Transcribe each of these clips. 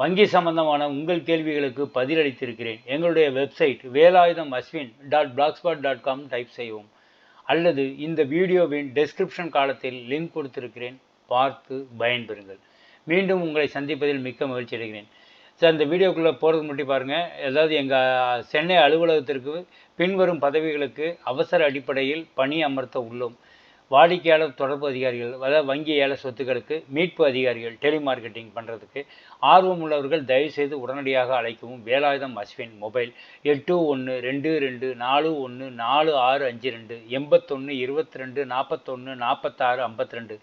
வங்கி சம்பந்தமான உங்கள் கேள்விகளுக்கு பதிலளித்திருக்கிறேன். எங்களுடைய website Velayudham Ashwin dot blogspot dot com type செய்யவும். அல்லது இந்த வீடியோவின் டெஸ்கிரிப்ஷன் காலத்தில் லிங்க் கொடுத்திருக்கிறேன். பார்த்து பயன்பெறுங்கள். மீண்டும் உங்களை சந்திப்பதில் மிக்க மகிழ்ச்சி அடைகிறேன். சார் இந்த வீடியோக்குள்ளே போகிறது மட்டும் பாருங்கள் அதாவது எங்கள் சென்னை அலுவலகத்திற்கு பின்வரும் பதவிகளுக்கு அவசர அடிப்படையில் பணி அமர்த்த உள்ளோம். வாடிக்கையாளர் தொடர்பு அதிகாரிகள் அதாவது வங்கி ஏல சொத்துக்களுக்கு மீட்பு அதிகாரிகள் டெலிமார்க்கெட்டிங் பண்ணுறதுக்கு ஆர்வம் உள்ளவர்கள் தயவுசெய்து உடனடியாக அழைக்கவும். வேலாயுதம் அஸ்வின் மொபைல் எட்டு ஒன்று ரெண்டு ரெண்டு நாலு ஒன்று நாலு ஆறு அஞ்சு ரெண்டு எண்பத்தொன்று இருபத்தி ரெண்டு நாற்பத்தொன்று நாற்பத்தாறு ஐம்பத்தி ரெண்டு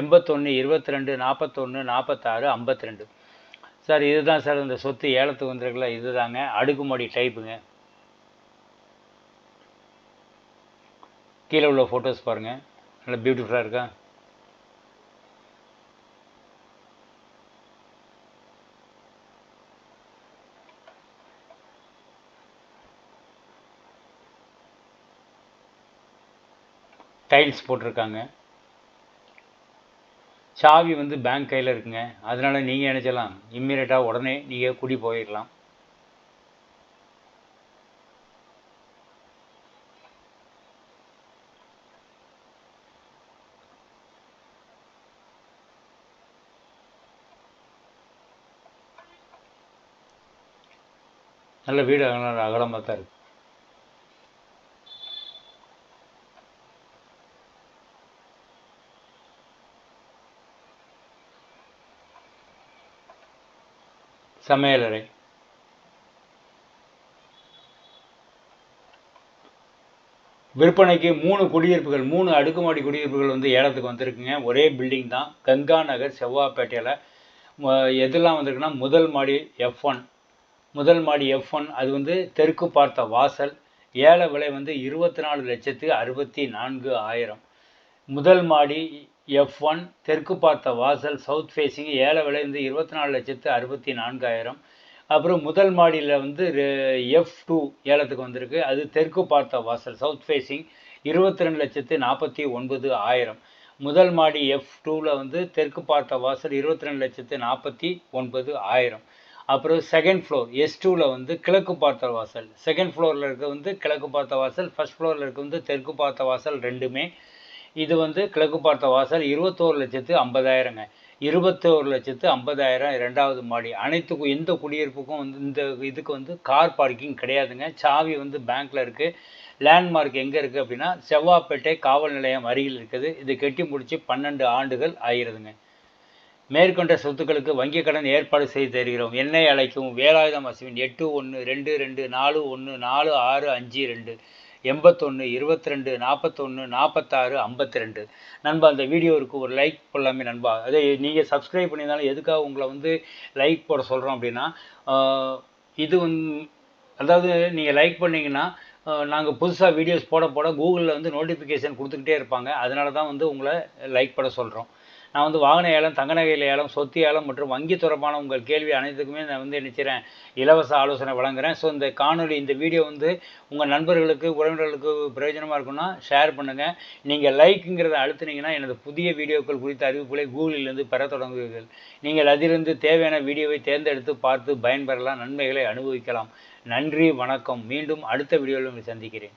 எண்பத்தொன்று இருபத்தி ரெண்டு நாற்பத்தொன்று நாற்பத்தாறு ஐம்பத்தி ரெண்டு. சார் இதுதான் சார் இந்த சொத்து ஏலத்துக்கு வந்திருக்குல்ல இதுதாங்க. அடுக்குமாடி டைப்புங்க. கீழே உள்ள ஃபோட்டோஸ் பாருங்கள் நல்லா பியூட்டிஃபுல்லாக இருக்கா? டைல்ஸ் போட்டிருக்காங்க. சாவி வந்து பேங்க் கையில் இருக்குங்க. அதனால நீங்கள் நினச்சலாம் இம்மீடியட்டாக உடனே நீங்கள் குடி போயிடலாம் நல்ல வீடு அகலமாக தான் இருக்கு. சமையலறை விற்பனைக்கு மூணு குடியிருப்புகள் மூணு அடுக்குமாடி குடியிருப்புகள் வந்து ஏலத்துக்கு வந்திருக்குங்க. ஒரே பில்டிங் தான். கங்கா நகர் செவ்வாப்பேட்டையில். எதெல்லாம் வந்திருக்குன்னா முதல் மாடி எஃப் ஒன் முதல் மாடி எஃப் ஒன் அது வந்து தெற்கு பார்த்த வாசல். ஏல விலை வந்து இருபத்தி நாலு லட்சத்து அறுபத்தி நான்கு ஆயிரம். முதல் மாடி எஃப் ஒன் தெற்கு பார்த்த வாசல் சவுத் ஃபேஸிங் ஏல விலை வந்து இருபத்தி நாலு லட்சத்து அறுபத்தி நான்காயிரம் அப்புறம் முதல் மாடியில் வந்து எஃப் டூ ஏலத்துக்கு வந்திருக்கு. அது தெற்கு பார்த்த வாசல் சவுத் ஃபேஸிங் இருபத்தி ரெண்டு லட்சத்து நாற்பத்தி ஒன்பது ஆயிரம். முதல் மாடி எஃப் டூவில் வந்து தெற்கு பார்த்த வாசல் இருபத்தி ரெண்டு லட்சத்து நாற்பத்தி ஒன்பது ஆயிரம். அப்புறம் செகண்ட் ஃப்ளோர் எஸ் டூவில் வந்து கிழக்கு பார்த்த வாசல். செகண்ட் ஃப்ளோரில் இருக்க வந்து கிழக்கு பார்த்த வாசல் ஃபஸ்ட் ஃப்ளோரில் இருக்க வந்து தெற்கு பார்த்த வாசல் ரெண்டுமே. இது வந்து கிழக்கு பார்த்த வாசல் இருபத்தோரு லட்சத்து ஐம்பதாயிரங்க. இருபத்தோரு லட்சத்து ஐம்பதாயிரம் ரெண்டாவது மாடி. அனைத்துக்கும் எந்த குடியிருப்புக்கும் வந்து இந்த இதுக்கு வந்து கார் பார்க்கிங் கிடையாதுங்க. சாவி வந்து பேங்க்கில் இருக்குது லேண்ட்மார்க் எங்கே இருக்குது அப்படின்னா செவ்வாப்பேட்டை காவல் நிலையம் அருகில் இருக்குது. இது கெட்டி முடித்து பன்னெண்டு ஆண்டுகள் ஆகிருதுங்க மேற்கொண்ட சொத்துக்களுக்கு வங்கிக் கடன் ஏற்பாடு செய்து தருகிறோம். என்னை அழைக்கும் வேலாயுதம் அசுவின் எட்டு ஒன்று ரெண்டு ரெண்டு நாலு ஒன்று நாலு ஆறு அஞ்சு ரெண்டு எண்பத்தொன்று இருபத்தி ரெண்டு நாற்பத்தொன்று நாற்பத்தாறு ஐம்பத்தி ரெண்டு நண்பா அந்த வீடியோவுக்கு ஒரு லைக் போடலாமே நண்பா. அதே நீங்கள் சப்ஸ்கிரைப் பண்ணியிருந்தாலும் எதுக்காக உங்களை வந்து லைக் போட சொல்கிறோம் அப்படின்னா இது வந்து அதாவது நீங்கள் லைக் பண்ணிங்கன்னா நாங்கள் புதுசாக வீடியோஸ் போட போட கூகுளில் வந்து நோட்டிஃபிகேஷன் கொடுத்துக்கிட்டே இருப்பாங்க. அதனால தான் வந்து உங்களை லைக் பண்ண சொல்கிறோம் நான் வந்து வாகன ஏலம் தங்க நகையில் ஏலம் சொத்து ஏலம் மற்றும் வங்கி தொடர்பான உங்கள் கேள்வி அனைத்துக்குமே நான் வந்து நினைச்சிறேன் இலவச ஆலோசனை வழங்குகிறேன் ஸோ இந்த காணொலி இந்த வீடியோ வந்து உங்கள் நண்பர்களுக்கு உறவினர்களுக்கு பிரயோஜனமாக இருக்குன்னா ஷேர் பண்ணுங்கள் நீங்கள் லைக்குங்கிறத அழுத்துனீங்கன்னா எனது புதிய வீடியோக்கள் குறித்த அறிவிப்புகளை கூகுளிலிருந்து பெற தொடங்குவீர்கள். நீங்கள் அதிலிருந்து தேவையான வீடியோவை தேர்ந்தெடுத்து பார்த்து பயன்பெறலாம் நன்மைகளை அனுபவிக்கலாம். நன்றி வணக்கம். மீண்டும் அடுத்த வீடியோவில் உங்களை சந்திக்கிறேன்.